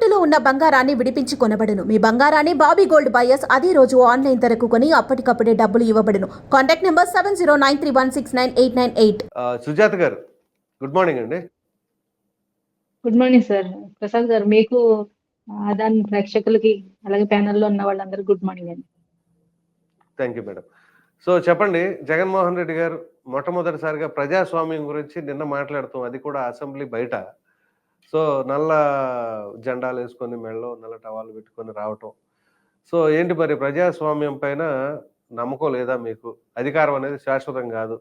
తాకట్టులో ఉన్న బంగారాన్ని విడిపించి కొనబడును. మీ బంగారాన్ని బాబీ గోల్డ్ బయర్స్ అదే రోజు ఆన్లైన్ ధరకు కొని అప్పటికప్పుడే డబ్బులు ఇవ్వబడును. Contact number seven zero nine three one six nine eight nine eight. Sujatha garu good morning అండి. Good morning sir. Prasad garu మీకు ఆదాన్ ప్రేక్షకులకి అలాగే ప్యానెల్లో ఉన్న వాళ్ళందరికీ గుడ్ మార్నింగ్ అండి. థ్యాంక్ యూ మేడం సో చెప్పండి జగన్మోహన్ రెడ్డి గారు మొట్టమొదటిసారిగా ప్రజాస్వామ్యం గురించి నిన్న మాట్లాడుతాం అది కూడా అసెంబ్లీ బయట. సో నల్ల జెండాలు వేసుకొని మెడలో నల్ల టవాలు పెట్టుకొని రావటం. సో ఏంటి మరి ప్రజాస్వామ్యం పైన నమ్మకం లేదా మీకు? అధికారం అనేది శాశ్వతం కాదు.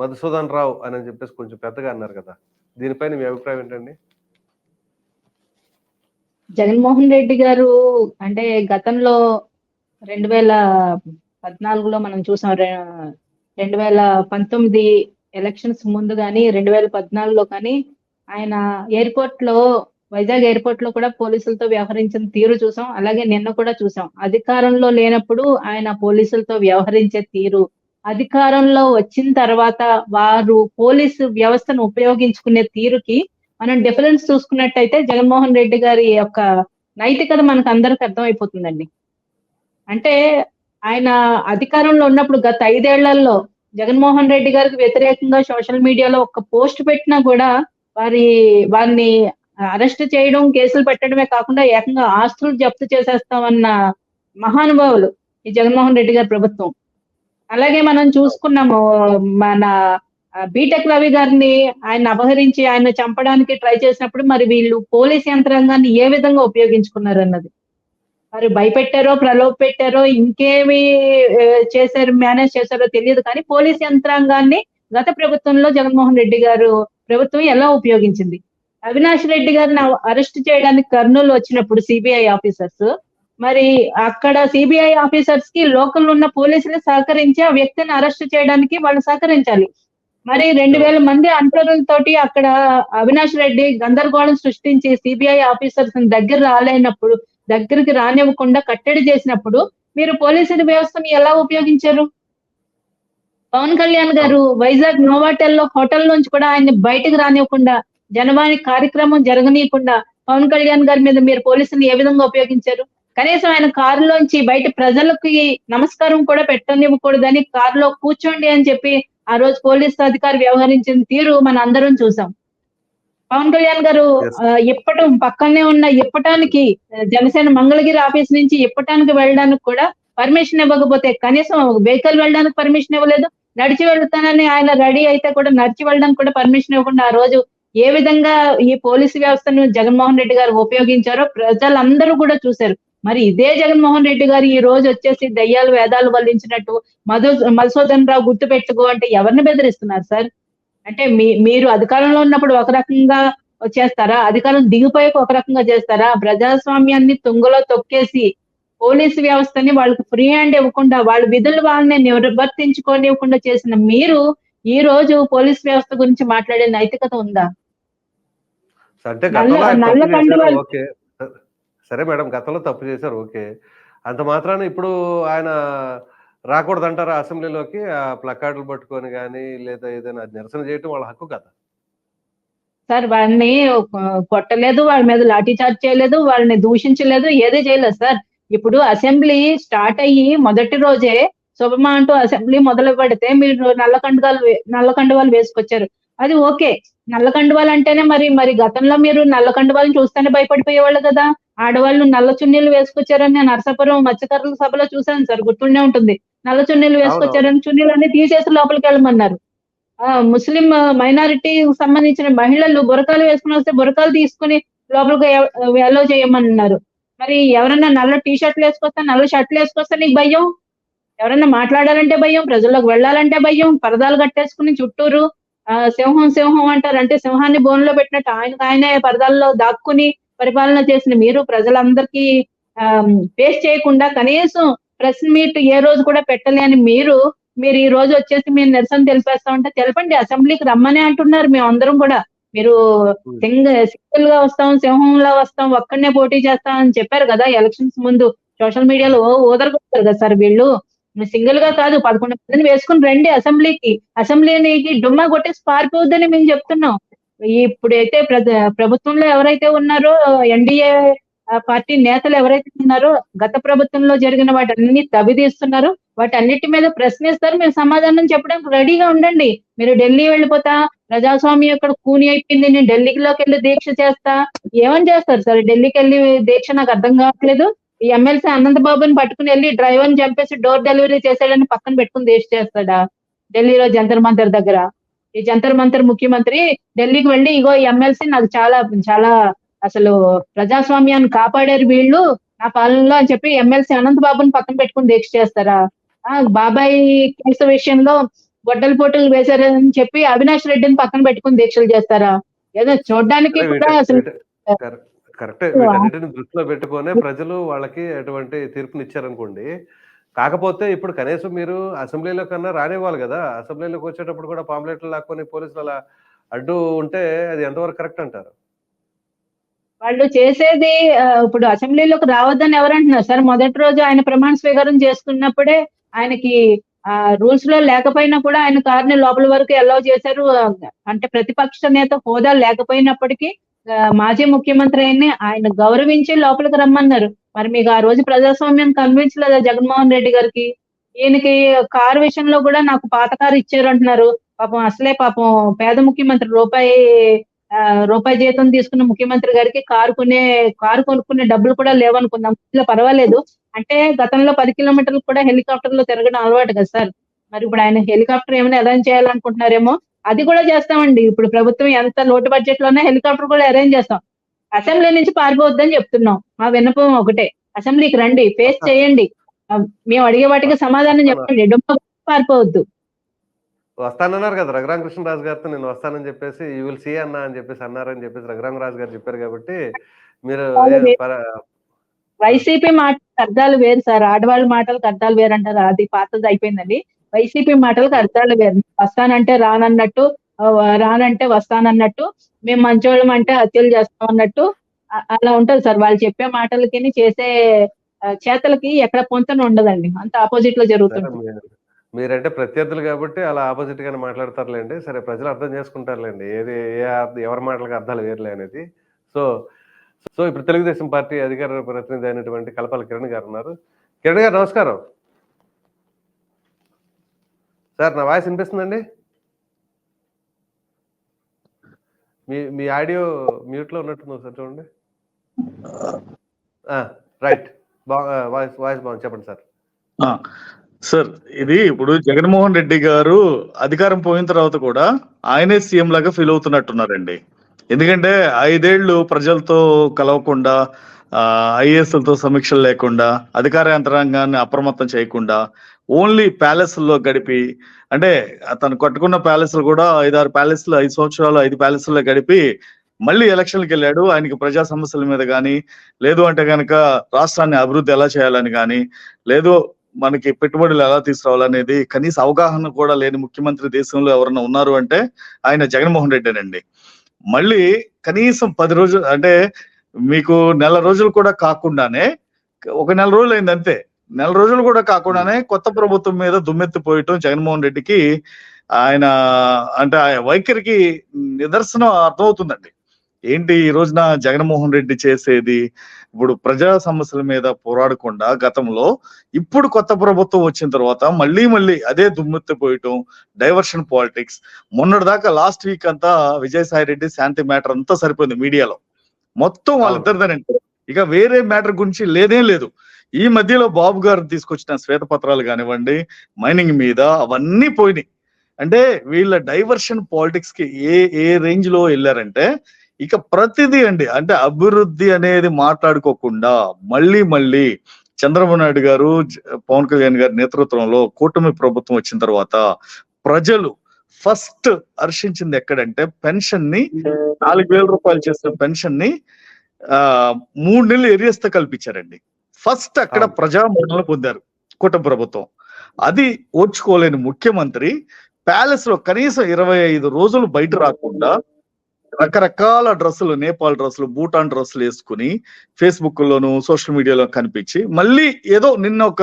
మధుసూదన్ రావు అని చెప్పేసి కొంచెం పెద్దగా అన్నారు కదా. దీనిపైన మీ అభిప్రాయం ఏంటండి? జగన్మోహన్ రెడ్డి గారు అంటే గతంలో రెండు వేల పద్నాలుగులో మనం చూసాం రెండు వేల పంతొమ్మిది ఎలక్షన్స్ ముందు కానీ రెండు వేల పద్నాలుగులో కానీ ఆయన ఎయిర్పోర్ట్లో వైజాగ్ ఎయిర్పోర్ట్లో కూడా పోలీసులతో వ్యవహరించిన తీరు చూసాం. అలాగే నిన్న కూడా చూసాం. అధికారంలో లేనప్పుడు ఆయన పోలీసులతో వ్యవహరించే తీరు. అధికారంలో వచ్చిన తర్వాత వారు పోలీసు వ్యవస్థను ఉపయోగించుకునే తీరుకి మనం డిఫరెన్స్ చూసుకున్నట్టయితే జగన్మోహన్ రెడ్డి గారి యొక్క నైతికత మనకు అందరికి అర్థమైపోతుందండి. అంటే ఆయన అధికారంలో ఉన్నప్పుడు గత ఐదేళ్ళలో జగన్మోహన్ రెడ్డి గారికి వ్యతిరేకంగా సోషల్ మీడియాలో ఒక పోస్ట్ పెట్టినా కూడా వారి వారిని అరెస్ట్ చేయడం కేసులు పెట్టడమే కాకుండా ఏకంగా ఆస్తులు జప్తు చేసేస్తామన్న మహానుభావులు ఈ జగన్మోహన్ రెడ్డి గారి ప్రభుత్వం. అలాగే మనం చూసుకున్నాము మన బీటెక్ రవి గారిని ఆయన అపహరించి ఆయన చంపడానికి ట్రై చేసినప్పుడు మరి వీళ్ళు పోలీస్ యంత్రాంగాన్ని ఏ విధంగా ఉపయోగించుకున్నారు అన్నది మరి భయపెట్టారో ప్రలోభ పెట్టారో ఇంకేమి చేశారు మేనేజ్ చేశారో తెలియదు కానీ పోలీస్ యంత్రాంగాన్ని గత ప్రభుత్వంలో జగన్మోహన్ రెడ్డి గారు ప్రభుత్వం ఎలా ఉపయోగించింది? అవినాష్ రెడ్డి గారిని అరెస్ట్ చేయడానికి కర్నూలు వచ్చినప్పుడు సిబిఐ ఆఫీసర్స్ మరి అక్కడ సిబిఐ ఆఫీసర్స్కి లోకల్ ఉన్న పోలీసులు సహకరించి ఆ వ్యక్తిని అరెస్ట్ చేయడానికి వాళ్ళు సహకరించాలి. మరి రెండు వేల మంది అనుచరులతోటి అక్కడ అవినాష్ రెడ్డి గందరగోళం సృష్టించి సిబిఐ ఆఫీసర్స్ దగ్గర రాలేనప్పుడు దగ్గరికి రానివ్వకుండా కట్టడి చేసినప్పుడు మీరు పోలీసుల వ్యవస్థను ఎలా ఉపయోగించారు? పవన్ కళ్యాణ్ గారు వైజాగ్ నోవాటెల్లో హోటల్ నుంచి కూడా ఆయన్ని బయటకు రానివ్వకుండా జనవాణి కార్యక్రమం జరగనీయకుండా పవన్ కళ్యాణ్ గారి మీద మీరు పోలీసులు ఏ విధంగా ఉపయోగించారు? కనీసం ఆయన కారులోంచి బయట ప్రజలకి నమస్కారం కూడా పెట్టనివ్వకూడదని కారులో కూర్చోండి అని చెప్పి ఆ రోజు పోలీస్ అధికారి వ్యవహరించిన తీరు మన అందరం చూసాం. పవన్ కళ్యాణ్ గారు ఇప్పటం పక్కనే ఉన్న ఇప్పటానికి జనసేన మంగళగిరి ఆఫీస్ నుంచి ఇప్పటానికి వెళ్ళడానికి కూడా పర్మిషన్ ఇవ్వకపోతే కనీసం వెహికల్ వెళ్ళడానికి పర్మిషన్ ఇవ్వలేదు. నడిచి వెళ్తానని ఆయన రెడీ అయితే కూడా నడిచి వెళ్ళడానికి కూడా పర్మిషన్ ఇవ్వకుండా ఆ రోజు ఏ విధంగా ఈ పోలీసు వ్యవస్థను జగన్మోహన్ రెడ్డి గారు ఉపయోగించారో ప్రజలందరూ కూడా చూశారు. మరి ఇదే జగన్మోహన్ రెడ్డి గారు ఈ రోజు వచ్చేసి దయ్యాలు వేదాలు వల్లించినట్టు మధు మధుసూదన్ రావు గుర్తు పెట్టుకో అంటే ఎవరిని బెదిరిస్తున్నారు సార్? అంటే మీ మీరు అధికారంలో ఉన్నప్పుడు ఒక రకంగా చేస్తారా? అధికారం దిగిపోయాక ఒక రకంగా చేస్తారా? ప్రజాస్వామ్యాన్ని తుంగలో తొక్కేసి పోలీసు వ్యవస్థని వాళ్ళకి ఫ్రీ హ్యాండ్ ఇవ్వకుండా వాళ్ళ విధులు వాళ్ళని నిర్వర్తించుకోనివ్వకుండా చేసిన మీరు ఈ రోజు పోలీస్ వ్యవస్థ గురించి మాట్లాడే నైతికత ఉందా? సరే మేడం గతంలో తప్పు చేశారు ఓకే. అంత మాత్రాన ఇప్పుడు ఆయన రాకూడదంటారా అసెంబ్లీలోకి? ఆ ప్లకార్డులు పట్టుకొని కానీ లేదా ఏదైనా నిరసన చేయటం వాళ్ళ హక్కు కదా. సార్ వాళ్ళని కొట్టలేదు వాళ్ళ మీద లాఠీ చార్జ్ చేయలేదు వాళ్ళని దూషించలేదు ఏదే చేయలేదు సార్. ఇప్పుడు అసెంబ్లీ స్టార్ట్ అయ్యి మొదటి రోజే శుభమా అంటూ అసెంబ్లీ మొదలు పెడితే మీరు నల్ల కండువాలు వే- నల్ల కండువాలు వేసుకొచ్చారు. అది ఓకే. నల్ల కండువాలు అంటేనే మరి మరి గతంలో మీరు నల్ల కండువాలను చూస్తేనే భయపడిపోయేవాళ్ళు కదా. ఆడవాళ్ళు నల్ల చున్నీలు వేసుకొచ్చారని నేను నరసాపురం మత్స్యకారుల సభలో చూశాను సార్. గుర్తుండే ఉంటుంది. నల్ల చున్నీలు వేసుకొచ్చారని చున్నీలు అన్ని తీసేసి లోపలికి వెళ్ళమన్నారు. ఆ ముస్లిం మైనారిటీ సంబంధించిన మహిళలు బురకాలు వేసుకుని వస్తే బురకాలు తీసుకుని లోపలికి ఎలో చేయమన్నారు. మరి ఎవరన్నా నల్ల టీ షర్ట్లు వేసుకొస్తే నల్ల షర్ట్లు వేసుకొస్తే నీకు భయం? ఎవరన్నా మాట్లాడాలంటే భయం? ప్రజల్లోకి వెళ్ళాలంటే భయం? పరదాలు కట్టేసుకుని చుట్టూరు ఆ సింహం సింహం అంటారు. అంటే సింహాన్ని బోన్లో పెట్టినట్టు ఆయనకు ఆయనే పరదాల్లో దాక్కుని పరిపాలన చేసిన మీరు ప్రజలందరికీ ఫేస్ చేయకుండా కనీసం ప్రెస్ మీట్ ఏ రోజు కూడా పెట్టలేని మీరు మీరు ఈ రోజు వచ్చేసి మీరు నిరసన తెలిపేస్తామంటే తెలపండి అసెంబ్లీకి రమ్మని అంటున్నారు మేము అందరం కూడా. మీరు సింగ్ సింగిల్గా వస్తాం సింహంలా వస్తాం ఒక్కడనే పోటీ చేస్తాం అని చెప్పారు కదా ఎలక్షన్స్ ముందు. సోషల్ మీడియాలో ఓదరగొట్టారు కదా సార్ వీళ్ళు. సింగిల్గా కాదు పదకొండు మందిని వేసుకుని రండి అసెంబ్లీకి. అసెంబ్లీకి డుమ్మా కొట్టేసి పారిపోవద్దని మేము చెప్తున్నాం. ఇప్పుడైతే ప్ర- ప్రభుత్వంలో ఎవరైతే ఉన్నారో ఎన్డీఏ పార్టీ నేతలు ఎవరైతే ఉన్నారో గత ప్రభుత్వంలో జరిగిన వాటన్ని తవిదీస్తున్నారు వాటన్నిటి మీద ప్రశ్నిస్తారు. మీరు సమాధానం చెప్పడానికి రెడీగా ఉండండి. మీరు ఢిల్లీ వెళ్ళిపోతా ప్రజాస్వామ్యం ఇక్కడ కూని అయిపోయింది నేను ఢిల్లీలోకి వెళ్ళి దీక్ష చేస్తా. ఏమని చేస్తారు? సార్ ఢిల్లీకి వెళ్ళి దీక్ష నాకు అర్థం కావట్లేదు. ఈ ఎమ్మెల్సీ అనంతబాబుని పట్టుకుని వెళ్ళి డ్రైవర్ చంపేసి డోర్ డెలివరీ చేసాడని పక్కన పెట్టుకుని దీక్ష చేస్తాడా? ఢిల్లీలో జంతర్ మంతర్ దగ్గర. ఈ జంతర్ మంతర్ ముఖ్యమంత్రి ఢిల్లీకి వెళ్ళి ఇగో ఈ ఎమ్మెల్సీ నాకు చాలా చాలా అసలు ప్రజాస్వామ్యాన్ని కాపాడారు వీళ్ళు. నా పాలనలో అని చెప్పి ఎమ్మెల్సీ అనంతబాబుని పక్కన పెట్టుకుని దీక్ష చేస్తారా? బాబాయ్ కేసు విషయంలో గొడ్డల పోటులు వేశారని చెప్పి అవినాష్ రెడ్డిని పక్కన పెట్టుకుని దీక్షలు చేస్తారా? ఏదో చూడడానికి కూడా అసలు కరెక్ట్. వీటన్నిటిని దృష్టిలో పెట్టుకునే ప్రజలు వాళ్ళకి అటువంటి తీర్పుని ఇచ్చారనుకోండి కాకపోతే ఇప్పుడు కనీసం మీరు అసెంబ్లీలో కన్నా రానివ్వాలి కదా. అసెంబ్లీలోకి వచ్చేటప్పుడు కూడా పాంప్లెట్లు లాక్కొని పోలీసులు అలా అడ్డు ఉంటే అది ఎంతవరకు కరెక్ట్ అంటారు? వాళ్ళు చేసేది ఇప్పుడు అసెంబ్లీలోకి రావద్దని ఎవరు అంటున్నారు? సార్ మొదటి రోజు ఆయన ప్రమాణ స్వీకారం చేసుకున్నప్పుడే ఆయనకి ఆ రూల్స్లో లేకపోయినా కూడా ఆయన కారుని లోపల వరకు అలౌ చేశారు. అంటే ప్రతిపక్ష నేత హోదా లేకపోయినప్పటికీ మాజీ ముఖ్యమంత్రి అయిన ఆయన గౌరవించి లోపలికి రమ్మన్నారు. మరి మీకు ఆ రోజు ప్రజాస్వామ్యం కనిపించలేదా జగన్మోహన్ రెడ్డి గారికి? ఈయనకి కారు విషయంలో కూడా నాకు పాత కారు ఇచ్చారు అంటున్నారు. పాపం అసలే పాపం పేద ముఖ్యమంత్రి రూపాయి ఆ, రూపాయి జీతం తీసుకున్న ముఖ్యమంత్రి గారికి కారు కొనే కారు కొనుక్కునే డబ్బులు కూడా లేవనుకుందాం. ఇలా పర్వాలేదు. అంటే గతంలో పది కిలోమీటర్లు కూడా హెలికాప్టర్లో తిరగడం అలవాటు కదా సార్? మరి ఇప్పుడు ఆయన హెలికాప్టర్ ఏమైనా అరేంజ్ చేయాలనుకుంటున్నారేమో అది కూడా చేస్తామండి. ఇప్పుడు ప్రభుత్వం ఎంత లోటు బడ్జెట్లోనే హెలికాప్టర్ కూడా అరేంజ్ చేస్తాం. అసెంబ్లీ నుంచి పారిపోవద్దని చెప్తున్నాం. మా విన్నపం ఒకటే. అసెంబ్లీకి రండి ఫేస్ చేయండి. మేము అడిగే వాటికి సమాధానం చెప్పండి. పారిపోవద్దు. వస్తానన్నారు కదా రఘురామ కృష్ణరాజు గారితో నేను వస్తానని చెప్పేసి యూ విల్ సీ అన్న అని చెప్పేసి అన్నారని చెప్పేసి రఘురామరాజు గారు చెప్పారు కాబట్టి మీరు వైసీపీ మాటలకు అర్థాలు వేరు సార్. ఆడవాళ్ళ మాటలకు అర్థాలు వేరు అంటారు. అది పాతది అయిపోయిందండి. వైసీపీ మాటలకు అర్థాలు వేరు. వస్తానంటే రానన్నట్టు రానంటే వస్తానన్నట్టు మేము మంచోళ్ళం అంటే హత్యలు చేస్తాం అన్నట్టు అలా ఉంటది సార్. వాళ్ళు చెప్పే మాటలకి చేసే చేతలకి ఎక్కడ పొంతన ఉండదండి. అంత ఆపోజిట్లో జరుగుతుంది. మీరు- మీరంటే ప్రత్యర్థులు కాబట్టి అలా ఆపోజిట్ గానే మాట్లాడతారులేండి. సరే ప్రజలు అర్థం చేసుకుంటారులేండి. ఏది ఏ ఎవరి మాటలకు అర్థాలు వేరులే అనేది. సో సో ఇప్పుడు తెలుగుదేశం పార్టీ అధికార ప్రతినిధి అయినటువంటి కలపాల కిరణ్ గారు ఉన్నారు. కిరణ్ గారు నమస్కారం. సార్ నా వాయిస్ వినిపిస్తుందండి? మీ మీ ఆడియో మ్యూట్లో ఉన్నట్టుంది సార్ చూడండి. రైట్. వాయిస్ వాయిస్ బాగుంది. చెప్పండి సార్. సార్ ఇది ఇప్పుడు జగన్మోహన్ రెడ్డి గారు అధికారం పోయిన తర్వాత కూడా ఆయనే సీఎం లాగా ఫీల్ అవుతున్నట్టున్నారండి. ఎందుకంటే ఐదేళ్ళు ప్రజలతో కలవకుండా ఐఏఎస్లతో సమీక్షలు లేకుండా అధికార యంత్రాంగాన్ని అప్రమత్తం చేయకుండా ఓన్లీ ప్యాలెస్ల్లో గడిపి అంటే తను కట్టుకున్న ప్యాలెస్లు కూడా ఐదారు ప్యాలెస్లు ఐదు సంవత్సరాలు ఐదు ప్యాలెస్ల్లో గడిపి మళ్ళీ ఎలక్షన్కి వెళ్ళాడు. ఆయనకి ప్రజా సమస్యల మీద కానీ లేదు అంటే కనుక రాష్ట్రాన్ని అభివృద్ధి ఎలా చేయాలని కానీ లేదు మనకి పెట్టుబడులు ఎలా తీసుకురావాలనేది కనీస అవగాహన కూడా లేని ముఖ్యమంత్రి దేశంలో ఎవరైనా ఉన్నారు అంటే ఆయన జగన్మోహన్ రెడ్డేనండి. మళ్ళీ కనీసం పది రోజులు అంటే మీకు నెల రోజులు కూడా కాకుండానే ఒక నెల రోజులు అయింది అంతే. నెల రోజులు కూడా కాకుండానే కొత్త ప్రభుత్వం మీద దుమ్మెత్తిపోయటం జగన్మోహన్ రెడ్డికి ఆయన అంటే ఆ వైఖరికి నిదర్శనం అర్థమవుతుందండి. ఏంటి ఈ రోజున జగన్మోహన్ రెడ్డి చేసేది? ఇప్పుడు ప్రజా సమస్యల మీద పోరాడకుండా గతంలో ఇప్పుడు కొత్త ప్రభుత్వం వచ్చిన తర్వాత మళ్ళీ మళ్ళీ అదే దుమ్మెత్తిపోయటం డైవర్షన్ పాలిటిక్స్ మొన్నటి దాకా లాస్ట్ వీక్ అంతా విజయసాయి రెడ్డి శాంతి మ్యాటర్ అంతా సరిపోయింది మీడియాలో. మొత్తం వాళ్ళిద్దరిదేనంటే ఇక వేరే మ్యాటర్ గురించి లేదే లేదు. ఈ మధ్యలో బాబు గారు తీసుకొచ్చిన శ్వేతపత్రాలు కానివ్వండి మైనింగ్ మీద అవన్నీ పోయినాయి. అంటే వీళ్ళ డైవర్షన్ పాలిటిక్స్కి ఏ ఏ రేంజ్లో వెళ్ళారంటే ఇక ప్రతిదీ అండి. అంటే అభివృద్ధి అనేది మాట్లాడుకోకుండా మళ్ళీ మళ్ళీ చంద్రబాబు నాయుడు గారు పవన్ కళ్యాణ్ గారి నేతృత్వంలో కూటమి ప్రభుత్వం వచ్చిన తర్వాత ప్రజలు ఫస్ట్ హర్షించింది ఎక్కడంటే పెన్షన్ని నాలుగు వేల రూపాయలు చేసిన పెన్షన్ని ఆ మూడు నెలలు ఎరియస్త కల్పించారండి. ఫస్ట్ అక్కడ. ప్రజా పొందారు కూటమి ప్రభుత్వం. అది ఓర్చుకోలేని ముఖ్యమంత్రి ప్యాలెస్లో కనీసం ఇరవై ఐదు రోజులు బయట రాకుండా రకరకాల డ్రెస్సులు నేపాల్ డ్రెస్సులు భూటాన్ డ్రెస్సులు వేసుకుని ఫేస్బుక్ లోను సోషల్ మీడియాలో కనిపించి మళ్ళీ ఏదో నిన్న ఒక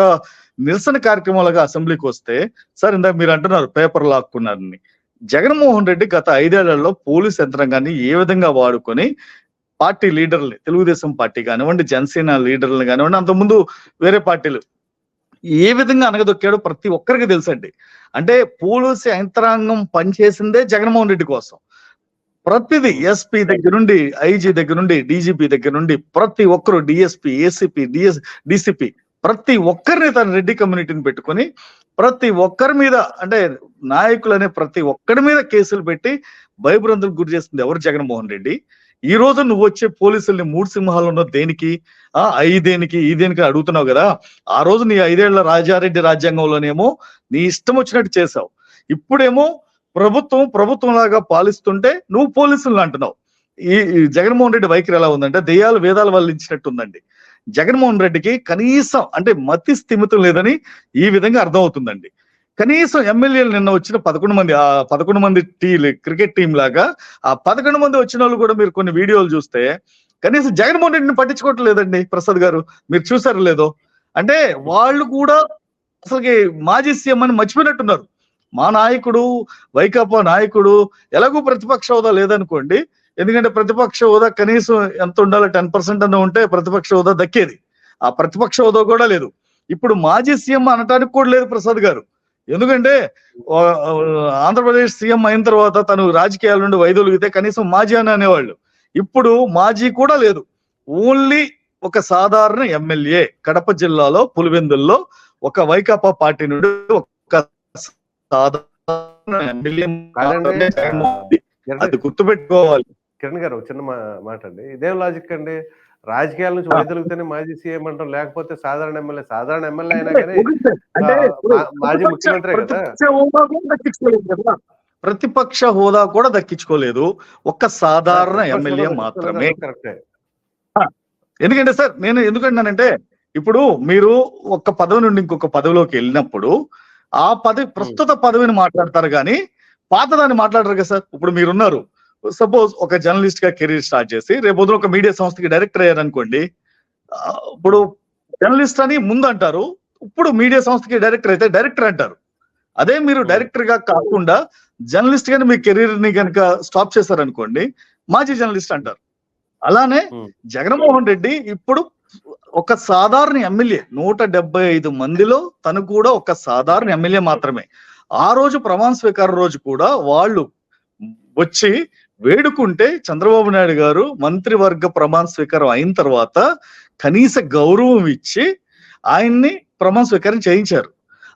నిరసన కార్యక్రమాలుగా అసెంబ్లీకి వస్తే సార్ ఇందాక మీరు అంటున్నారు పేపర్ లాక్కున్నారని. జగన్మోహన్ రెడ్డి గత ఐదేళ్ళలో పోలీస్ యంత్రాంగాన్ని ఏ విధంగా వాడుకొని పార్టీ లీడర్లు తెలుగుదేశం పార్టీ కానివ్వండి జనసేన లీడర్లు కానివ్వండి అంతకుముందు వేరే పార్టీలు ఏ విధంగా అనగదొక్కాడో ప్రతి ఒక్కరికి తెలుసండి. అంటే పోలీసు యంత్రాంగం పనిచేసిందే జగన్మోహన్ రెడ్డి కోసం. ప్రతిదీ ఎస్పీ దగ్గర నుండి ఐజీ దగ్గర నుండి డీజీపీ దగ్గర నుండి ప్రతి ఒక్కరు డిఎస్పీ ఏసీపీ డిఎస్ డిసిపి ప్రతి ఒక్కరిని తన రెడ్డి కమ్యూనిటీని పెట్టుకొని ప్రతి ఒక్కరి మీద అంటే నాయకులనే ప్రతి ఒక్కరి మీద కేసులు పెట్టి భయభ్రాంతులకు గురి చేస్తుంది ఎవరు జగన్మోహన్ రెడ్డి? ఈ రోజు నువ్వు వచ్చే పోలీసుల్ని మూడు సింహాలు ఉన్న దేనికి? ఆ ఐదేనికి ఈ దేనికి అడుగుతున్నావు కదా? ఆ రోజు నీ ఐదేళ్ళ రాజారెడ్డి రాజ్యాంగంలోనేమో నీ ఇష్టం వచ్చినట్టు చేసావు ఇప్పుడేమో ప్రభుత్వం ప్రభుత్వం లాగా పాలిస్తుంటే నువ్వు పోలీసులను అంటున్నావు. ఈ జగన్మోహన్ రెడ్డి వైఖరి ఎలా ఉందంటే దెయ్యాలు వేదాలు వల్లించినట్టు ఉందండి జగన్మోహన్ రెడ్డికి కనీసం అంటే మతి స్థిమితం లేదని ఈ విధంగా అర్థమవుతుందండి. కనీసం ఎమ్మెల్యేలు నిన్న వచ్చిన పదకొండు మంది ఆ పదకొండు మంది టీ క్రికెట్ టీం లాగా ఆ పదకొండు మంది వచ్చిన వాళ్ళు కూడా మీరు కొన్ని వీడియోలు చూస్తే కనీసం జగన్మోహన్ రెడ్డిని పట్టించుకోవటం లేదండి ప్రసాద్ గారు. మీరు చూసారు లేదో? అంటే వాళ్ళు కూడా అసలుకి మాజీ సీఎం అని మర్చిపోయినట్టున్నారు. మా నాయకుడు వైకాపా నాయకుడు ఎలాగో ప్రతిపక్ష హోదా లేదనుకోండి. ఎందుకంటే ప్రతిపక్ష హోదా కనీసం ఎంత ఉండాలి టెన్ పర్సెంట్ అన్న ఉంటే ప్రతిపక్ష హోదా దక్కేది. ఆ ప్రతిపక్ష హోదా కూడా లేదు. ఇప్పుడు మాజీ సీఎం అనటానికి కూడా లేదు ప్రసాద్ గారు. ఎందుకంటే ఆంధ్రప్రదేశ్ సీఎం అయిన తర్వాత తను రాజకీయాల నుండి వైదొలిగితే కనీసం మాజీ అని అనేవాళ్ళు. ఇప్పుడు మాజీ కూడా లేదు. ఓన్లీ ఒక సాధారణ ఎమ్మెల్యే కడప జిల్లాలో పులివెందుల్లో ఒక వైకాపా పార్టీ నుండి అది గుర్తుపెట్టుకోవాలి. కిరణ్ గారు ఒక చిన్న మాట అండి ఇదేం లాజిక్ అండి? రాజకీయాల నుంచి వైదొలిగితేనే మాజీ సీఎం అంటాం. లేకపోతే సాధారణ ఎమ్మెల్యే సాధారణ ఎమ్మెల్యే అయినా కానీ మాజీ ప్రతిపక్ష- ముఖ్యమంత్రే కదా. ప్రతిపక్ష హోదా కూడా దక్కించుకోలేదు ఒక్క సాధారణ ఎమ్మెల్యే మాత్రమే. కరెక్టే. ఎందుకంటే సార్ నేను ఎందుకంటానంటే ఇప్పుడు మీరు ఒక పదవి నుండి ఇంకొక పదవిలోకి వెళ్ళినప్పుడు ఆ పదవి ప్రస్తుత పదవిని మాట్లాడతారు కానీ పాతదాన్ని మాట్లాడరు కదా సార్? ఇప్పుడు మీరున్నారు. సపోజ్ ఒక జర్నలిస్ట్గా కెరీర్ స్టార్ట్ చేసి రేపు ఒక మీడియా సంస్థకి డైరెక్టర్ అయ్యారు అనుకోండి ఆ, ఇప్పుడు జర్నలిస్ట్ అని ముందు అంటారు ఇప్పుడు మీడియా సంస్థకి డైరెక్టర్ అయితే డైరెక్టర్ అంటారు. అదే మీరు డైరెక్టర్గా కాకుండా జర్నలిస్ట్ గాని మీ కెరీర్ని కనుక స్టాప్ చేశారనుకోండి మాజీ జర్నలిస్ట్ అంటారు. అలానే. జగన్మోహన్ రెడ్డి ఇప్పుడు ఒక సాధారణ ఎమ్మెల్యే నూట డెబ్బై ఐదు మందిలో తను కూడా ఒక సాధారణ ఎమ్మెల్యే మాత్రమే. ఆ రోజు ప్రమాణ స్వీకారం రోజు కూడా వాళ్ళు వచ్చి వేడుకుంటే చంద్రబాబు నాయుడు గారు మంత్రివర్గ ప్రమాణ స్వీకారం అయిన తర్వాత కనీస గౌరవం ఇచ్చి ఆయన్ని ప్రమాణ స్వీకారం చేయించారు.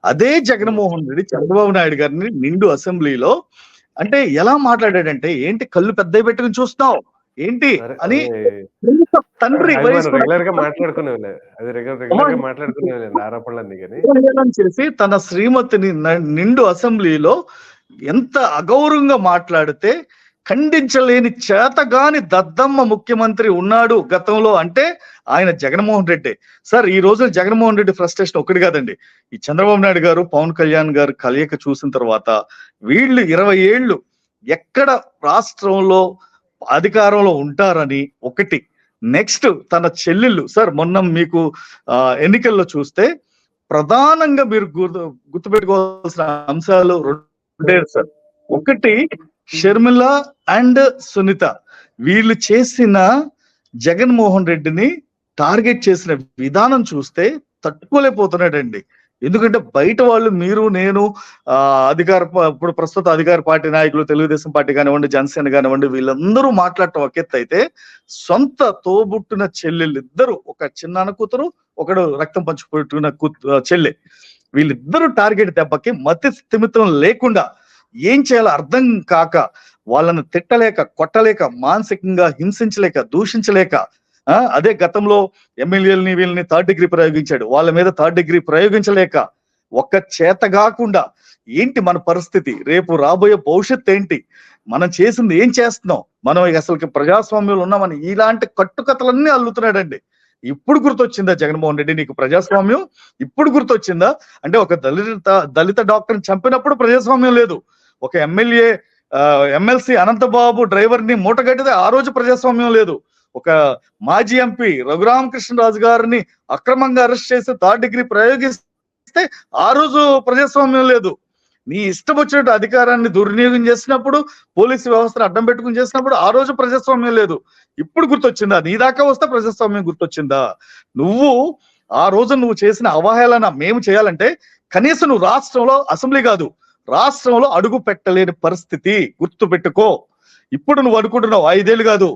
అదే జగన్మోహన్ రెడ్డి చంద్రబాబు నాయుడు గారిని నిండు అసెంబ్లీలో అంటే ఎలా మాట్లాడాడంటే ఏంటి కళ్ళు పెద్దవి పెట్టుకుని చూస్తున్నావు? ఏంటి? అని తండ్రి రెగ్యులర్గా అది రెగ్యులర్గా ఆరోపణలన్నీ కానీ. చేసి తన శ్రీమతిని నిండు అసెంబ్లీలో ఎంత అగౌరవంగా మాట్లాడితే ఖండించలేని చేతగాని దద్దమ్మ ముఖ్యమంత్రి ఉన్నాడు గతంలో అంటే ఆయన జగన్మోహన్ రెడ్డి. సార్ ఈ రోజు జగన్మోహన్ రెడ్డి ఫ్రస్ట్రేషన్ ఒకటి కాదండి. ఈ చంద్రబాబు నాయుడు గారు పవన్ కళ్యాణ్ గారు కలయిక చూసిన తర్వాత వీళ్ళు ఇరవై ఏళ్ళు ఎక్కడ రాష్ట్రంలో అధికారంలో ఉంటారని ఒకటి. నెక్స్ట్ తన చెల్లెళ్ళు సార్ మొన్న మీకు ఎన్నికల్లో చూస్తే ప్రధానంగా మీరు గుర్తు గుర్తుపెట్టుకోవాల్సిన అంశాలు రెండే సార్. ఒకటి షర్మిల అండ్ సునీత. వీళ్ళు చేసిన జగన్మోహన్ రెడ్డిని టార్గెట్ చేసిన విధానం చూస్తే తట్టుకోలేకపోతున్నాడండి. ఎందుకంటే బయట వాళ్ళు మీరు నేను ఆ అధికార ప- ఇప్పుడు ప్రస్తుత అధికార పార్టీ నాయకులు తెలుగుదేశం పార్టీ కానివ్వండి జనసేన కానివ్వండి వీళ్ళందరూ మాట్లాడటం ఒక ఎత్తు అయితే సొంత తోబుట్టిన చెల్లెళ్ళు ఇద్దరు ఒక చిన్న కూతురు ఒకడు రక్తం పంచుకుంటున్న చెల్లె. వీళ్ళిద్దరు టార్గెట్ దెబ్బకి మతి స్థిమితం లేకుండా ఏం చేయాలో అర్థం కాక వాళ్ళని తిట్టలేక కొట్టలేక మానసికంగా హింసించలేక దూషించలేక అదే గతంలో ఎమ్మెల్యేలని వీళ్ళని థర్డ్ డిగ్రీ ప్రయోగించాడు. వాళ్ళ మీద థర్డ్ డిగ్రీ ప్రయోగించలేక ఒక్క చేత కాకుండా ఏంటి మన పరిస్థితి? రేపు రాబోయే భవిష్యత్ ఏంటి? మనం చేసింది ఏం చేస్తున్నాం? మనం అసలు ప్రజాస్వామ్యంలో ఉన్నామని ఇలాంటి కట్టుకథలన్నీ అల్లుతున్నాడండి. ఇప్పుడు గుర్తొచ్చిందా జగన్మోహన్ రెడ్డి నీకు ప్రజాస్వామ్యం? ఇప్పుడు గుర్తొచ్చిందా? అంటే ఒక దళిత దళిత డాక్టర్ చంపినప్పుడు ప్రజాస్వామ్యం లేదు. ఒక ఎమ్మెల్యే ఎమ్మెల్సీ అనంతబాబు డ్రైవర్ని మూటగట్టితే ఆ రోజు ప్రజాస్వామ్యం లేదు. ఒక మాజీ ఎంపీ రఘురామకృష్ణరాజు గారిని అక్రమంగా అరెస్ట్ చేసి థర్డ్ డిగ్రీ ప్రయోగిస్తే ఆ రోజు ప్రజాస్వామ్యం లేదు. నీ ఇష్టం వచ్చినట్టు అధికారాన్ని దుర్వినియోగం చేసినప్పుడు పోలీసు వ్యవస్థను అడ్డం పెట్టుకుని చేసినప్పుడు ఆ రోజు ప్రజాస్వామ్యం లేదు. ఇప్పుడు గుర్తొచ్చిందా? నీ దాకా వస్తే ప్రజాస్వామ్యం గుర్తొచ్చిందా? నువ్వు ఆ రోజు నువ్వు చేసిన అవహేళన మేము చేయాలంటే కనీసం నువ్వు రాష్ట్రంలో అసెంబ్లీ కాదు రాష్ట్రంలో అడుగు పెట్టలేని పరిస్థితి గుర్తు పెట్టుకో ఇప్పుడు నువ్వు అనుకుంటున్నావు ఐదేళ్ళు కాదు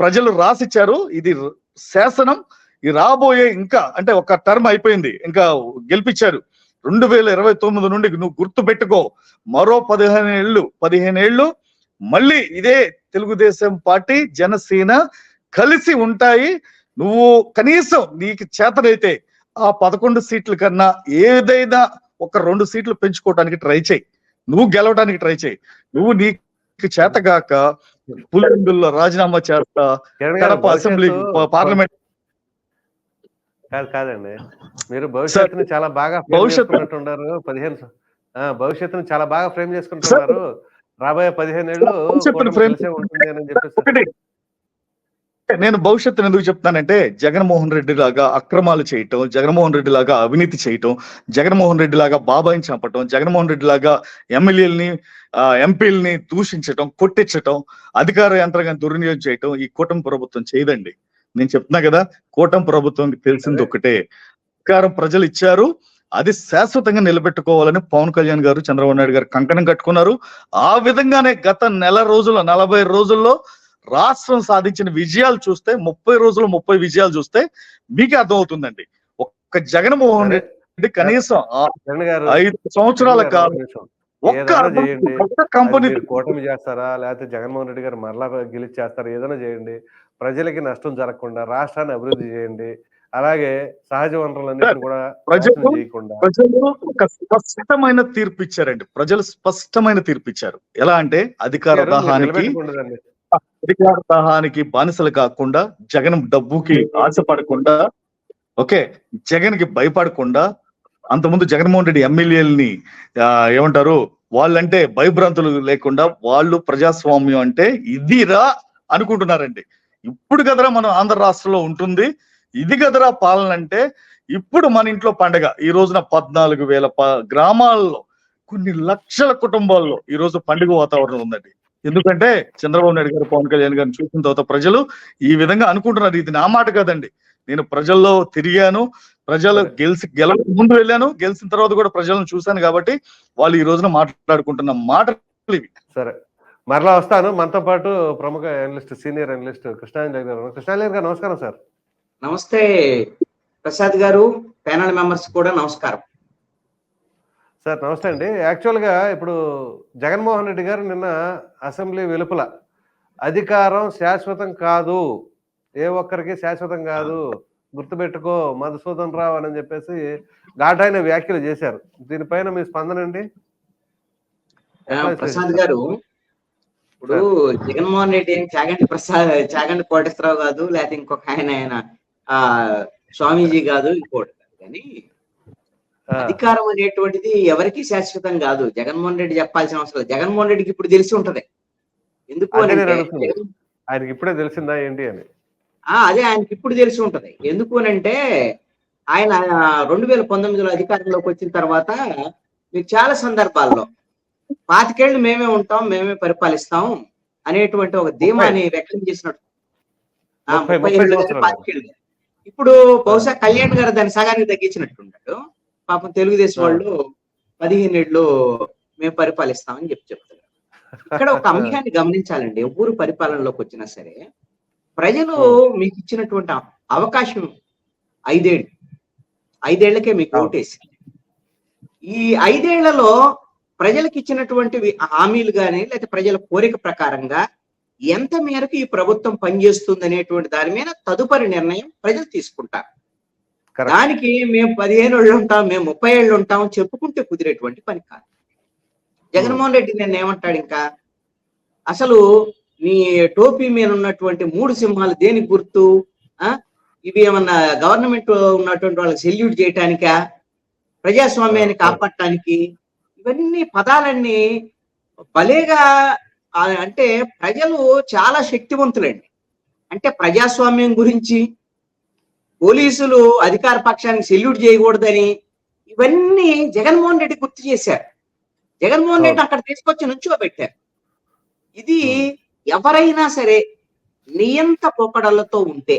ప్రజలు రాసిచ్చారు. ఇది శాసనం. ఈ రాబోయే ఇంకా అంటే ఒక టర్మ్ అయిపోయింది. ఇంకా గెలిపించారు రెండు వేల ఇరవై తొమ్మిది నుండి నువ్వు గుర్తు పెట్టుకో మరో పదిహేను ఏళ్ళు పదిహేను ఏళ్ళు మళ్ళీ ఇదే తెలుగుదేశం పార్టీ జనసేన కలిసి ఉంటాయి. నువ్వు కనీసం నీకు చేతనైతే ఆ పదకొండు సీట్ల కన్నా ఏదైనా ఒక రెండు సీట్లు పెంచుకోవడానికి ట్రై చేయి. నువ్వు గెలవడానికి ట్రై చేయి. నువ్వు నీకు చేతగాక పులిందుల్లో రాజీనామా చేస్తా. కడప అసెంబ్లీ పార్లమెంట్ కాదు కాదండి. మీరు భవిష్యత్తుని చాలా బాగా ఫ్రేమ్ భవిష్యత్తు- చేసుకున్నట్టున్నారు పదిహేను భవిష్యత్తుని చాలా బాగా ఫ్రేమ్ చేసుకుంటున్నారు. రాబోయే పదిహేను ఏళ్ళు కలిసే ఉంటుంది అని చెప్పేసి నేను భవిష్యత్తును ఎందుకు చెప్తానంటే జగన్మోహన్ రెడ్డి లాగా అక్రమాలు చేయటం జగన్మోహన్ రెడ్డి లాగా అవినీతి చేయటం జగన్మోహన్ రెడ్డి లాగా బాబాయిని చంపటం జగన్మోహన్ రెడ్డి లాగా ఎమ్మెల్యేలని ఎంపీలని దూషించటం కొట్టించటం అధికార యంత్రాంగాన్ని దుర్వినియోగం చేయటం ఈ కూటమి ప్రభుత్వం చేయదండి. నేను చెప్తున్నా కదా కూటమి ప్రభుత్వం తెలిసింది ఒకటే. అధికారం ప్రజలు ఇచ్చారు అది శాశ్వతంగా నిలబెట్టుకోవాలని పవన్ కళ్యాణ్ గారు చంద్రబాబు నాయుడు గారు కంకణం కట్టుకున్నారు. ఆ విధంగానే గత నెల రోజుల్లో నలభై రోజుల్లో రాష్ట్రం సాధించిన విజయాలు చూస్తే ముప్పై రోజులు ముప్పై విజయాలు చూస్తే మీకే అర్థమవుతుందండి. ఒక్క జగన్మోహన్ రెడ్డి కనీసం ఐదు సంవత్సరాల కాలం. ఒక్క కంపెనీ కూటమి చేస్తారా? లేకపోతే జగన్మోహన్ రెడ్డి గారు మరలా గెలిచి చేస్తారా ఏదైనా చేయండి. ప్రజలకి నష్టం జరగకుండా రాష్ట్రాన్ని అభివృద్ధి చేయండి. అలాగే సహజ వనరులన్నింటినీ కూడా ప్రజలు- ప్రజలు ఒక స్పష్టమైన తీర్పు ఇచ్చారండి. ప్రజలు స్పష్టమైన తీర్పు ఇచ్చారు. ఎలా అంటే అధికార దాహానికి. అధికార దాహానికి బానిసలు కాకుండా జగన్ డబ్బుకి ఆశపడకుండా ఓకే జగన్కి భయపడకుండా అంతకుముందు జగన్మోహన్ రెడ్డి ఎమ్మెల్యేలని ఏమంటారు వాళ్ళంటే భయభ్రాంతులు లేకుండా వాళ్ళు ప్రజాస్వామ్యం అంటే ఇదిరా అనుకుంటున్నారండి. ఇప్పుడు కదరా మనం ఆంధ్ర రాష్ట్రంలో ఉంటుంది ఇది కదరా పాలన అంటే ఇప్పుడు మన ఇంట్లో పండగ ఈ రోజున పద్నాలుగు వేల గ్రామాల్లో కొన్ని లక్షల కుటుంబాల్లో ఈ రోజు పండుగ వాతావరణం ఉందండి. ఎందుకంటే చంద్రబాబు నాయుడు గారు పవన్ కళ్యాణ్ గారిని చూసిన తర్వాత ప్రజలు ఈ విధంగా అనుకుంటున్నారు. ఇది నా మాట కాదండి. నేను ప్రజల్లో తిరిగాను ప్రజలు గెలిచి గెల ముందు వెళ్ళాను గెలిచిన తర్వాత కూడా ప్రజలను చూశాను కాబట్టి వాళ్ళు ఈ రోజున మాట్లాడుకుంటున్న మాటలు ఇవి. సరే. మరలా వస్తాను. మనతో పాటు ప్రముఖ అనలిస్ట్ సీనియర్ అనలిస్ట్ కృష్ణాంజలి గారు. కృష్ణాంజలి గారు నమస్కారం సార్. నమస్తే. ప్రసాద్ గారు ప్యానల్ మెంబర్స్ కూడా నమస్కారం. సార్ నమస్తే అండి. యాక్చువల్గా ఇప్పుడు జగన్మోహన్ రెడ్డి గారు నిన్న అసెంబ్లీ వెలుపల అధికారం శాశ్వతం కాదు ఏ ఒక్కరికి శాశ్వతం కాదు గుర్తుపెట్టుకో మధుసూదన్ రావు అని చెప్పేసి ఘాటైన వ్యాఖ్యలు చేశారు. దీనిపైన మీ స్పందన అండి? ప్రసాద్ గారు ఇప్పుడు జగన్మోహన్ రెడ్డి చాగంటి ప్రసాద్ చాగంటి కోటేశ్వరరావు కాదు లేకపోతే ఇంకొక ఆయన ఆయన ఆ స్వామీజీ కాదు ఇంకోటి కాదు. కానీ అధికారం అనేటువంటిది ఎవరికి శాశ్వతం కాదు జగన్మోహన్ రెడ్డి చెప్పాల్సిన అవసరం. జగన్మోహన్ రెడ్డికి ఇప్పుడు తెలిసి ఉంటది ఎందుకు. ఆయనకి ఇప్పుడే తెలిసిందా ఏంటి అని ఆ, అదే ఆయనకి ఇప్పుడు తెలిసి ఉంటది ఎందుకు అని అంటే ఆయన రెండు వేల పంతొమ్మిదిలో అధికారంలోకి వచ్చిన తర్వాత మీకు చాలా సందర్భాల్లో పాతికేళ్ళు మేమే ఉంటాం మేమే పరిపాలిస్తాం అనేటువంటి ఒక ధీమాని వ్యక్తం చేసినట్టు ముప్పై- ఏళ్ళు. పాతికేళ్ళు. ఇప్పుడు బహుశా కళ్యాణ్ గారు దాని సగానికి తగ్గించినట్టున్నాడు పాపం తెలుగుదేశం వాళ్ళు పదిహేను ఏళ్ళు మేము పరిపాలిస్తామని చెప్పి చెప్తున్నారు. ఇక్కడ ఒక అంశాన్ని గమనించాలండి. ఎవరు పరిపాలనలోకి వచ్చినా సరే ప్రజలు మీకు ఇచ్చినటువంటి అవ- అవకాశం ఐదేళ్ళు. ఐదేళ్ళకే మీకు. ఓటేసి ఈ ఐదేళ్ళలో ప్రజలకు ఇచ్చినటువంటి హామీలు కానీ లేకపోతే ప్రజల కోరిక ప్రకారంగా ఎంత మేరకు ఈ ప్రభుత్వం పనిచేస్తుంది అనేటువంటి దాని మీద తదుపరి నిర్ణయం ప్రజలు తీసుకుంటారు. దానికి మేము పదిహేను ఏళ్ళు ఉంటాం మేము ముప్పై ఏళ్ళు ఉంటాం చెప్పుకుంటే కుదిరేటువంటి పని కాదు. జగన్మోహన్ రెడ్డి నేను ఏమంటాడు ఇంకా? అసలు నీ టోపీ మీద ఉన్నటువంటి మూడు సింహాలు దేనికి గుర్తు? ఆ? ఇవి ఏమన్నా గవర్నమెంట్ ఉన్నటువంటి వాళ్ళకి సెల్యూట్ చేయటానికా? ప్రజాస్వామ్యాన్ని కాపాడటానికి? ఇవన్నీ పదాలన్నీ భలేగా అంటే ప్రజలు చాలా శక్తివంతులండి. అంటే ప్రజాస్వామ్యం గురించి పోలీసులు అధికార పక్షానికి సెల్యూట్ చేయకూడదని ఇవన్నీ జగన్మోహన్ రెడ్డి గుర్తు చేశారు. జగన్మోహన్ రెడ్డి. అక్కడ తీసుకొచ్చి నుంచోబెట్టారు. ఇది ఎవరైనా సరే నియంత పోకడలతో ఉంటే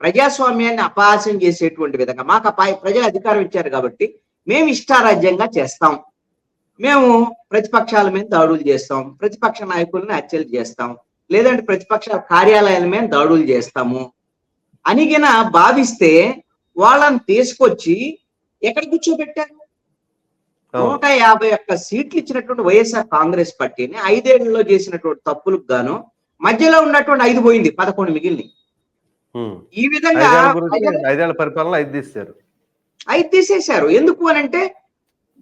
ప్రజాస్వామ్యాన్ని అపహాస్యం చేసేటువంటి విధంగా మాకు ప్రజలు అధికారం ఇచ్చారు కాబట్టి మేము ఇష్టారాజ్యంగా చేస్తాం. మేము ప్రతిపక్షాల మీద దాడులు చేస్తాం. ప్రతిపక్ష నాయకుల్ని హత్యలు చేస్తాం. లేదంటే ప్రతిపక్షాల కార్యాలయాల మీద దాడులు చేస్తాము. అనిగిన భావిస్తే వాళ్ళని తీసుకొచ్చి ఎక్కడ కూర్చోబెట్టారు? నూట యాభై ఒక్క సీట్లు ఇచ్చినటువంటి వైఎస్ఆర్ కాంగ్రెస్ పార్టీని ఐదేళ్ళలో చేసినటువంటి తప్పులకు గాను మధ్యలో ఉన్నటువంటి ఐదు పోయింది పదకొండు మిగిలింది. ఈ విధంగా ఐదేళ్ళ పరిపాలన ఐదు తీశారు ఐదు తీసేశారు. ఎందుకు అని అంటే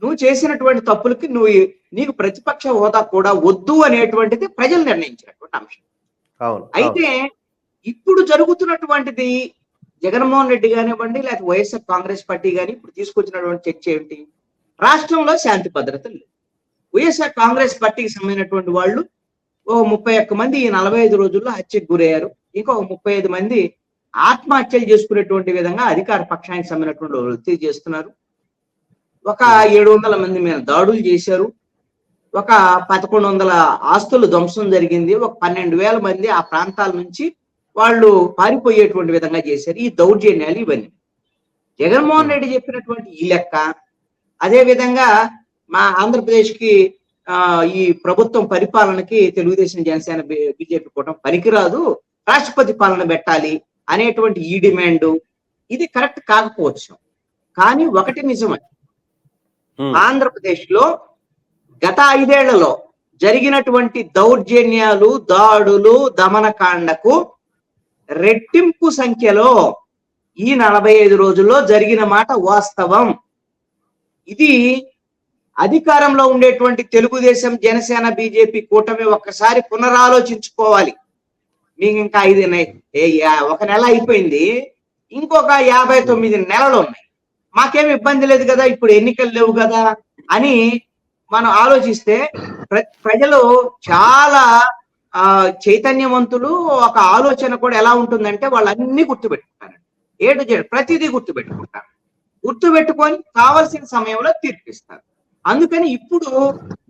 నువ్వు చేసినటువంటి తప్పులకి నువ్వు నీకు ప్రతిపక్ష హోదా కూడా వద్దు అనేటువంటిది ప్రజలు నిర్ణయించినటువంటి అంశం. అయితే ఇప్పుడు జరుగుతున్నటువంటిది జగన్మోహన్ రెడ్డి కానివ్వండి లేకపోతే వైఎస్ఆర్ కాంగ్రెస్ పార్టీ కానీ ఇప్పుడు తీసుకొచ్చినటువంటి చర్చ ఏమిటి? రాష్ట్రంలో శాంతి భద్రతలు లేవు వైఎస్ఆర్ కాంగ్రెస్ పార్టీకి సంబంధించినటువంటి వాళ్ళు ఓ ముప్పై ఒక్క మంది ఈ నలభై ఐదు రోజుల్లో హత్యకు గురయ్యారు. ఇంకో ముప్పై ఐదు మంది ఆత్మహత్యలు చేసుకునేటువంటి విధంగా అధికార పక్షానికి సంబంధించినటువంటి వృత్తి చేస్తున్నారు. ఒక ఏడు వందల మంది మీద దాడులు చేశారు. ఒక పదకొండు వందల ఆస్తులు ధ్వంసం జరిగింది. ఒక పన్నెండు వేల మంది ఆ ప్రాంతాల నుంచి వాళ్ళు పారిపోయేటువంటి విధంగా చేశారు. ఈ దౌర్జన్యాలు ఇవన్నీ. జగన్మోహన్ రెడ్డి చెప్పినటువంటి ఈ లెక్క అదే విధంగా మా ఆంధ్రప్రదేశ్కి ఆ, ఈ ప్రభుత్వం పరిపాలనకి తెలుగుదేశం జనసేన బీజేపీ కూటమి పనికిరాదు. రాష్ట్రపతి పాలన పెట్టాలి అనేటువంటి ఈ డిమాండ్. ఇది కరెక్ట్ కాకపోవచ్చు. కానీ ఒకటి నిజమే. ఆంధ్రప్రదేశ్లో గత ఐదేళ్ళలో జరిగినటువంటి దౌర్జన్యాలు దాడులు దమనకాండకు రెట్టింపు సంఖ్యలో ఈ నలభై ఐదు రోజుల్లో జరిగిన మాట వాస్తవం. ఇది అధికారంలో ఉండేటువంటి తెలుగుదేశం జనసేన బీజేపీ కూటమి ఒక్కసారి పునరాలోచించుకోవాలి. మీకు ఇంకా ఐదు ఒక నెల అయిపోయింది. ఇంకొక యాభై తొమ్మిది నెలలు ఉన్నాయి. మాకేం ఇబ్బంది లేదు కదా ఇప్పుడు ఎన్నికలు లేవు కదా అని మనం ఆలోచిస్తే ప్ర- ప్రజలు చాలా ఆ చైతన్యవంతులు ఒక ఆలోచన కూడా ఎలా ఉంటుందంటే వాళ్ళు అన్ని గుర్తుపెట్టుకుంటారు ఏడు జేడు ప్రతిదీ గుర్తుపెట్టుకుంటారు. గుర్తుపెట్టుకొని కావలసిన సమయంలో తీర్పిస్తారు. అందుకని ఇప్పుడు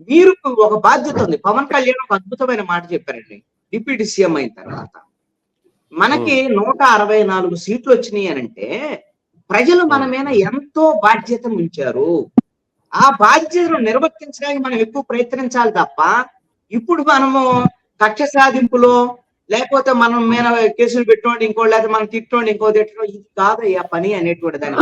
మీరు ఒక బాధ్యత ఉంది. పవన్ కళ్యాణ్ ఒక అద్భుతమైన మాట చెప్పారండి. డిప్యూటీ సీఎం అయిన తర్వాత. మనకి నూట అరవై నాలుగు సీట్లు వచ్చినాయి అని అంటే ప్రజలు మన మీద ఎంతో బాధ్యత ఉంచారు. ఆ బాధ్యతను నిర్వర్తించడానికి మనం ఎక్కువ ప్రయత్నించాలి తప్ప ఇప్పుడు మనము కక్ష సాధింపులో లేకపోతే మనం మీద కేసులు పెట్టుకోండి ఇంకోటి లేకపోతే మనం తిట్టుకోండి ఇంకో తిట్టడం ఇది కాదయ్యా పని అనేటువంటి దాని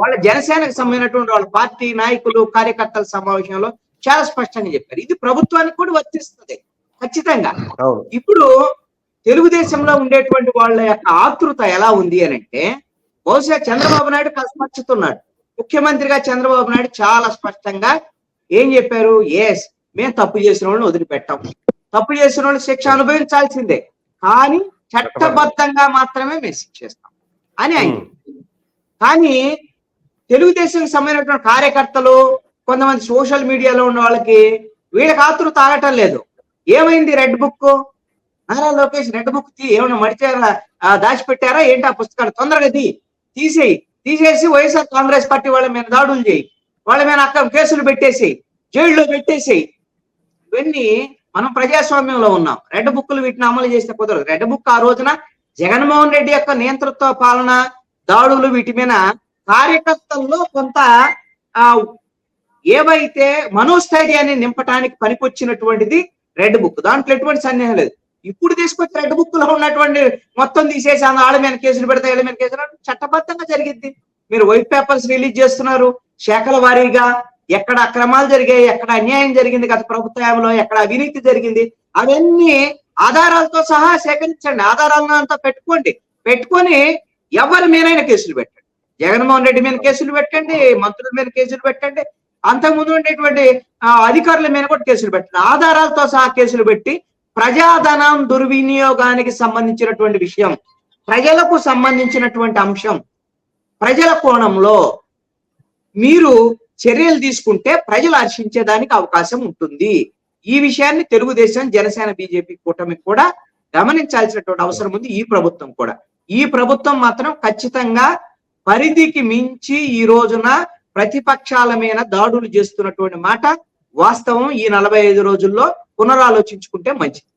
వాళ్ళ జనసేనకు సంబంధించినటువంటి వాళ్ళ పార్టీ నాయకులు కార్యకర్తల సమావేశంలో చాలా స్పష్టంగా చెప్పారు. ఇది ప్రభుత్వానికి కూడా వర్తిస్తుంది ఖచ్చితంగా. ఇప్పుడు తెలుగుదేశంలో ఉండేటువంటి వాళ్ళ యొక్క ఆతృత ఎలా ఉంది అని అంటే బహుశా చంద్రబాబు నాయుడు కష్టపరుచుతున్నాడు ముఖ్యమంత్రిగా చంద్రబాబు నాయుడు చాలా స్పష్టంగా ఏం చెప్పారు? ఎస్ మేము తప్పు చేసిన వాళ్ళని వదిలిపెట్టాం. తప్పు చేసిన వాళ్ళు శిక్ష అనుభవించాల్సిందే. కానీ చట్టబద్ధంగా మాత్రమే మేము శిక్షిస్తాం అని ఆయన. కానీ తెలుగుదేశం సంబంధించినటువంటి కార్యకర్తలు కొంతమంది సోషల్ మీడియాలో ఉన్న వాళ్ళకి వీళ్ళకి ఆతృత ఆగటం లేదు. ఏమైంది red book? Nara Lokesh red book తీ ఏమైనా మడిచారా దాచిపెట్టారా? ఏంటి ఆ పుస్తకాలు? తొందరగా తీ తీసేయి. తీసేసి వైఎస్ఆర్ కాంగ్రెస్ పార్టీ వాళ్ళ మీద దాడులు చేయి. వాళ్ళ మీద అక్కడ కేసులు పెట్టేసేయి. జైల్లో పెట్టేసేయి. ఇవన్నీ మనం ప్రజాస్వామ్యంలో ఉన్నాం. రెడ్ బుక్లు వీటిని అమలు చేస్తే కుదరదు. రెడ్ బుక్ ఆ రోజున జగన్మోహన్ రెడ్డి యొక్క నియంతృత్వ పాలన దాడులు వీటి మీద కార్యకర్తల్లో కొంత ఆ ఏవైతే మనోస్థైర్యాన్ని నింపటానికి పనికొచ్చినటువంటిది రెడ్ బుక్. దాంట్లో ఎటువంటి సందేహం లేదు. ఇప్పుడు తీసుకొచ్చి రెడ్ బుక్లో ఉన్నటువంటి మొత్తం తీసేసి ఆ వాళ్ళ మీద కేసులు పెడతా వీళ్ళ మీద కేసులు చట్టబద్ధంగా జరిగింది మీరు వైట్ పేపర్స్ రిలీజ్ చేస్తున్నారు. శాఖల వారీగా ఎక్కడ అక్రమాలు జరిగాయి ఎక్కడ అన్యాయం జరిగింది గత ప్రభుత్వంలో ఎక్కడ అవినీతి జరిగింది అవన్నీ ఆధారాలతో సహా సేకరించండి. ఆధారాలను అంతా పెట్టుకోండి. పెట్టుకొని ఎవరి మీదైనా కేసులు పెట్టండి. జగన్మోహన్ రెడ్డి మీద కేసులు పెట్టండి మంత్రుల మీద కేసులు పెట్టండి. అంతకుముందు ఉండేటువంటి అధికారుల మీద కూడా కేసులు పెట్టండి. ఆధారాలతో సహా కేసులు పెట్టి ప్రజాధనం దుర్వినియోగానికి సంబంధించినటువంటి విషయం ప్రజలకు సంబంధించినటువంటి అంశం ప్రజల కోణంలో మీరు చర్యలు తీసుకుంటే ప్రజలు హర్షించేదానికి అవకాశం ఉంటుంది. ఈ విషయాన్ని తెలుగుదేశం జనసేన బీజేపీ కూటమి కూడా గమనించాల్సినటువంటి అవసరం ఉంది ఈ ప్రభుత్వం కూడా. ఈ ప్రభుత్వం మాత్రం ఖచ్చితంగా పరిధికి మించి ఈ రోజున ప్రతిపక్షాల మీద దాడులు చేస్తున్నటువంటి మాట వాస్తవం. ఈ నలభై ఐదు రోజుల్లో పునరాలోచించుకుంటే మంచిది.